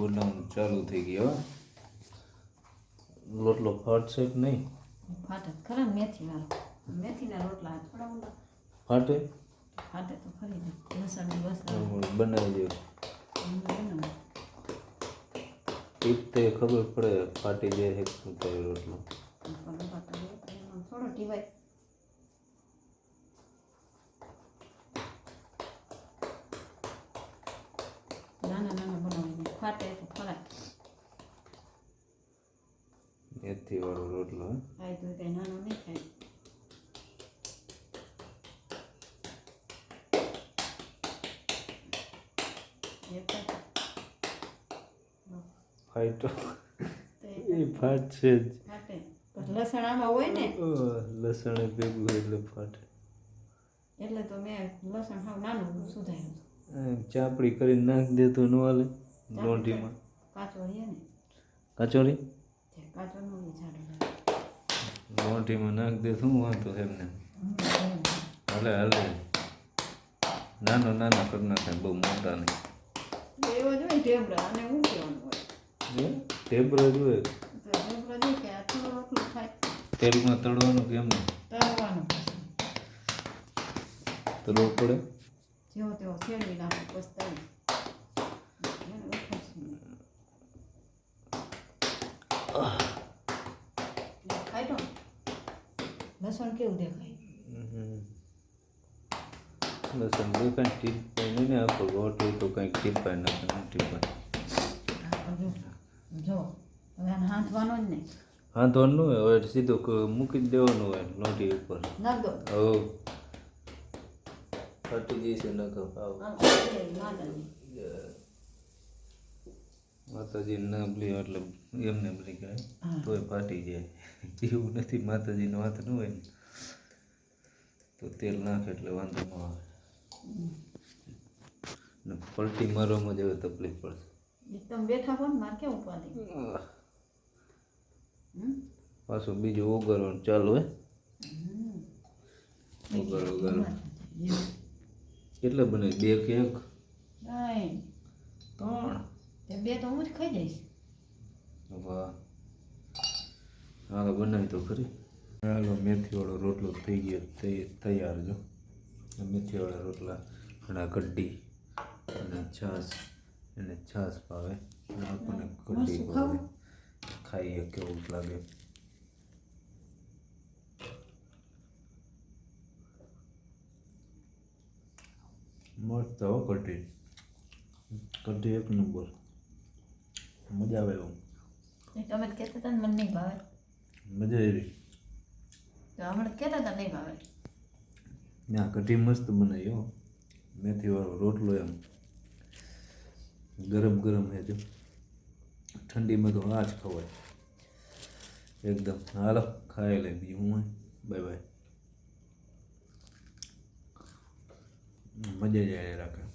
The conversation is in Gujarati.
રોટલો ચાલુ થઈ ગયો હો. રોટલો ફાટશે કે નહીં? ફાટે ખરા મેથી વાળો મેથીના રોટલા થોડા ઊંડા ફાટે? ફાટે તો ખરી ને. લસણની વસ્તુ બનાવી દઉં એક તે ખબર પડે ફાટી જાય છે શું થાય રોટલો. થોડો ટીવાય નાના નાના દે ફાટે તો ખરા. મેથી વાળો રોટલો. આ તો કઈ નાનો નહીં થાય. ફાઈટો. એ એક ફાટશે જ. ફાટે લસણ આમાં હોય ને? લસણ ભેગું એટલે ફાટે એટલે તો મેં લસણ હાવ નાનું સુધાર્યું ચાપડી કરીને નાખી દે તો ન હાલે. ને? કચોરી લોઢીમાં નાખી દે શું વાંધો એમને? હલે હલે. નાનો નાના કરી નાખે બહુ મોટા નહીં. ટેબરા જોઈએ. કે તેલમાં તળવાનું કેમ તળવાનું પછી. તળવું પડે? જેવો તેવો ફેરવી નાખો પછી તળી એને ઉઠાડશે નહીં. ખાઈ તો. લસણ કેવું દેખાય? લસણ દેખાય ટીપાય નહીં આખો ગોટ તો કંઈક ટીપાય નાખે નહીં ટીપાય આ જો હવે હાંધવાનો જ નહીં. હા નું હોય હવે સીધું મૂકી દેવાનું હોય લોટી ઉપર. નાખ હવ. ફાટી આવ આમ એ માતાજી. ન ભલી એટલે એમને ભલી હા. તોય ફાટી જાય. એવું નથી માતાજીનો હાથ ન હોય ને તો તેલ નાખે એટલે વાંધો ન આવે. ને પલટી મારવામાં જ હવે તકલીફ પડશે. તમે બેઠા હો ને માર કેવું ઉપાધિ? પાછું બીજું ઓગરો ચાલુ હે. ઓગર ઓગર. કેટલા બને બે કે એક બે તો હું જ ખાઈ જઈશ વાહ. હાલો બનાવી તો ખરી. હાલો મેથીવાળો રોટલો થઈ ગયો તૈયાર જો. મેથીવાળા રોટલા ઘણા કઢી અને છાશ એને છાશ ભાવે. અને આપણને કઢી ભાવે. ખાઈએ કેવું લાગે? મસ્ત હો કઢી કઢી એક નંબર. મજા આવે એવું. તમે તો કહેતા હતા ને મને નહીં ભાવે. મજા આવી. તો હમણાં કહેતા હતા નહીં ભાવે. ના કઢી મસ્ત બનાવી હો. મેથીવાળો રોટલો એમ. ગરમ ગરમ હે જો. ઠંડીમાં તો આ જ ખવાય. એકદમ. હાલો ખાઈ લે બીજું હું બાય બાય. મજા જ રાખે.